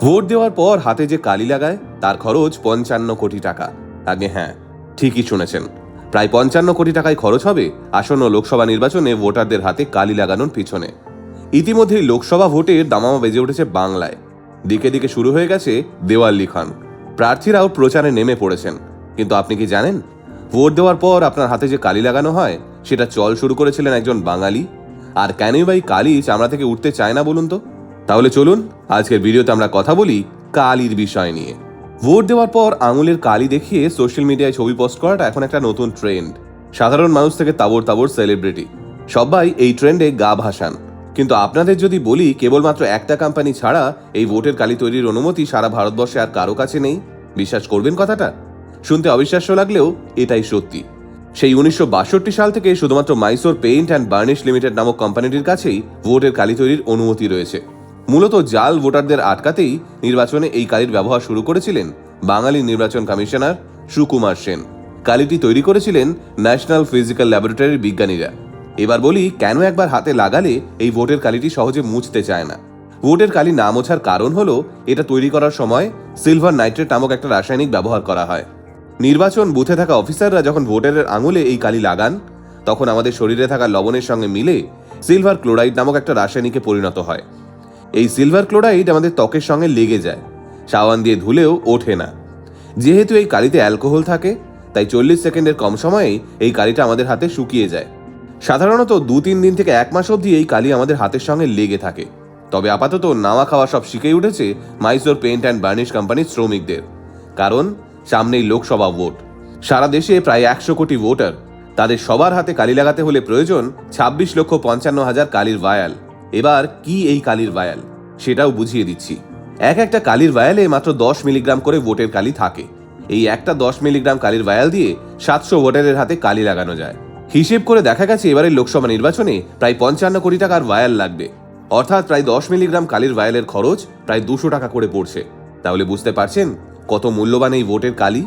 Vote দেওয়ার পর হাতে যে কালি লাগায়, তার খরচ পঞ্চান্ন কোটি টাকা। আগে হ্যাঁ ঠিকই শুনেছেন। প্রায় পঞ্চান্ন কোটি টাকায় খরচ হবে আসন্ন লোকসভা নির্বাচনে ভোটারদের হাতে কালি লাগানোর পিছনে। ইতিমধ্যেই লোকসভা ভোটের দামামা বেজে উঠেছে বাংলায়। দিকে দিকে শুরু হয়ে গেছে দেওয়াল লিখন। প্রার্থীরাও প্রচারে নেমে পড়েছেন। কিন্তু আপনি কি জানেন? ভোট দেওয়ার পর আপনার হাতে যে কালি লাগানো হয়, সেটা চল শুরু করেছিলেন একজন বাঙালি। আর কেনই বা কালি চামড়া থেকে উঠতে চায় না বলুন তো? তাহলে চলুন, আজকের ভিডিওতে আমরা কথা বলি কালির বিষয় নিয়ে। ভোট দেওয়ার পর আঙুলের কালি দেখিয়ে সোশ্যাল মিডিয়ায় ছবি পোস্ট করাটা এখন একটা নতুন ট্রেন্ড। সাধারণ মানুষ থেকে তাবর তাবর সেলিব্রিটি। সবাই এই ট্রেন্ডে গা ভাসান। কিন্তু আপনাদের যদি বলি, কেবলমাত্র একটা কোম্পানি ছাড়া এই ভোটের কালি তৈরির অনুমতি সারা ভারতবর্ষে আর কারও কাছে নেই? বিশ্বাস করবেন কথাটা? শুনতে অবিশ্বাস্য লাগলেও এটাই সত্যি। সেই উনিশশো বাষট্টি সাল থেকে শুধুমাত্র Mysore paint and varnish limited নামক কোম্পানিটির কাছেই ভোটের কালি তৈরির অনুমতি রয়েছে। মূলত জাল ভোটারদের আটকাতেই নির্বাচনে এই কালির ব্যবহার শুরু করেছিলেন বাঙালি নির্বাচন কমিশনার সুকুমার সেন। কালিটি তৈরি করেছিলেন ন্যাশনাল ফিজিক্যাল ল্যাবরেটরির বিজ্ঞানীরা। এবার বলি, কেন একবার হাতে লাগালে এই ভোটের কালিটি সহজে মুছতে চায় না? ভোটের কালি না মোছার কারণ হলো, এটা তৈরি করার সময় সিলভার নাইট্রেট নামক একটা রাসায়নিক ব্যবহার করা হয়। নির্বাচন বুথে থাকা অফিসাররা যখন ভোটারের আঙুলে এই কালি লাগান, তখন আমাদের শরীরে থাকা লবণের সঙ্গে মিলে সিলভার ক্লোরাইড নামক একটা রাসায়নিকে পরিণত হয়। এই সিলভার ক্লোরাইড আমাদের ত্বকের সঙ্গে লেগে যায়। সাবান দিয়ে ধুলেও ওঠে না। যেহেতু এই কালিতে অ্যালকোহল থাকে, তাই চল্লিশ সেকেন্ডের কম সময়েই এই কালিটা আমাদের হাতে শুকিয়ে যায়। সাধারণত দু তিন দিন থেকে এক মাস অবধি এই কালি আমাদের হাতের সঙ্গে লেগে থাকে। তবে আপাতত নাওয়া খাওয়া সব শিখেই উঠেছে মাইসোর পেইন্ট অ্যান্ড বার্নিশ কোম্পানির শ্রমিকদের। কারণ, সামনেই লোকসভা ভোট। সারা দেশে প্রায় একশো কোটি ভোটার। তাদের সবার হাতে কালি লাগাতে হলে প্রয়োজন ছাব্বিশ লক্ষ পঞ্চান্ন হাজার কালির ভায়াল এবার কি এই কালির ভায়াল? সেটাও বুঝিয়ে দিচ্ছি। এক একটা কালির ভায়ালে মাত্র দশ মিলিগ্রাম করে ভোটের কালি থাকে। এই একটা দশ মিলিগ্রাম কালির ভায়াল দিয়ে সাতশো ভোটারের হাতে কালি লাগানো যায়। হিসেব করে দেখা গেছে এবারের লোকসভা নির্বাচনে প্রায় পঞ্চান্ন কোটি টাকার ভায়াল লাগবে। অর্থাৎ প্রায় দশ মিলিগ্রাম কালির ভায়ালের খরচ প্রায় দুশো টাকা করে পড়ছে। তাহলে বুঝতে পারছেন কত মূল্যবান এই ভোটের কালি?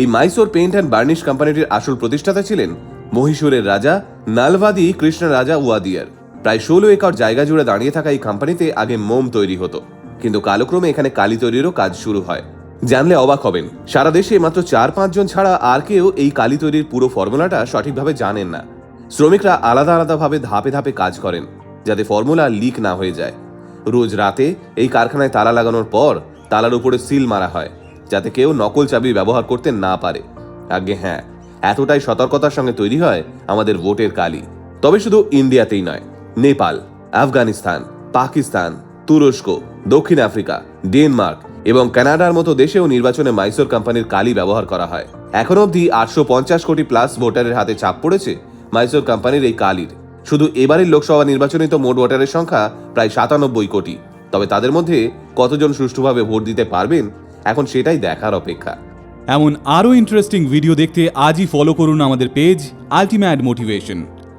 এই মাইসোর পেইন্ট অ্যান্ড বার্নিশ কোম্পানিটির আসল প্রতিষ্ঠাতা ছিলেন মহীশূরের রাজা নালভাদি কৃষ্ণ রাজা ওয়াদিয়ার প্রায় ষোলো একর জায়গা জুড়ে দাঁড়িয়ে থাকা এই কোম্পানিতে আগে মোম তৈরি হতো। কিন্তু কালক্রমে এখানে কালি তৈরিরও কাজ শুরু হয়। জানলে অবাক হবেন, সারা দেশে মাত্র চার পাঁচজন ছাড়া আর কেউ এই কালি তৈরির পুরো ফর্মুলাটা সঠিকভাবে জানেন না। শ্রমিকরা আলাদা আলাদাভাবে ধাপে ধাপে কাজ করেন, যাতে ফর্মুলা লিক না হয়ে যায়। রোজ রাতে এই কারখানায় তালা লাগানোর পর তালার উপরে সিল মারা হয়, যাতে কেউ নকল চাবি ব্যবহার করতে না পারে। আগে হ্যাঁ এতটাই সতর্কতার সঙ্গে তৈরি হয় আমাদের ভোটের কালি, তবে শুধু ইন্ডিয়াতেই নয়। নেপাল, আফগানিস্তান, পাকিস্তান, তুরস্ক, দক্ষিণ আফ্রিকা, ডেনমার্ক এবং কানাডার মতো দেশেও নির্বাচনে মাইসোর কোম্পানির কালি ব্যবহার করা হয়। এখন অবধি আটশো পঞ্চাশ কোটি প্লাস ভোটারের হাতে চাপ পড়েছে মাইসোর কোম্পানির এই কালির। শুধু এবারের লোকসভা নির্বাচনে তো মোট ভোটারের সংখ্যা প্রায় সাতানব্বই কোটি। তবে তাদের মধ্যে কতজন সুষ্ঠুভাবে ভোট দিতে পারবেন, এখন সেটাই দেখার অপেক্ষা। এমন আরও ইন্টারেস্টিং ভিডিও দেখতে আজই ফলো করুন আমাদের পেজ আলটিমেট মোটিভেশন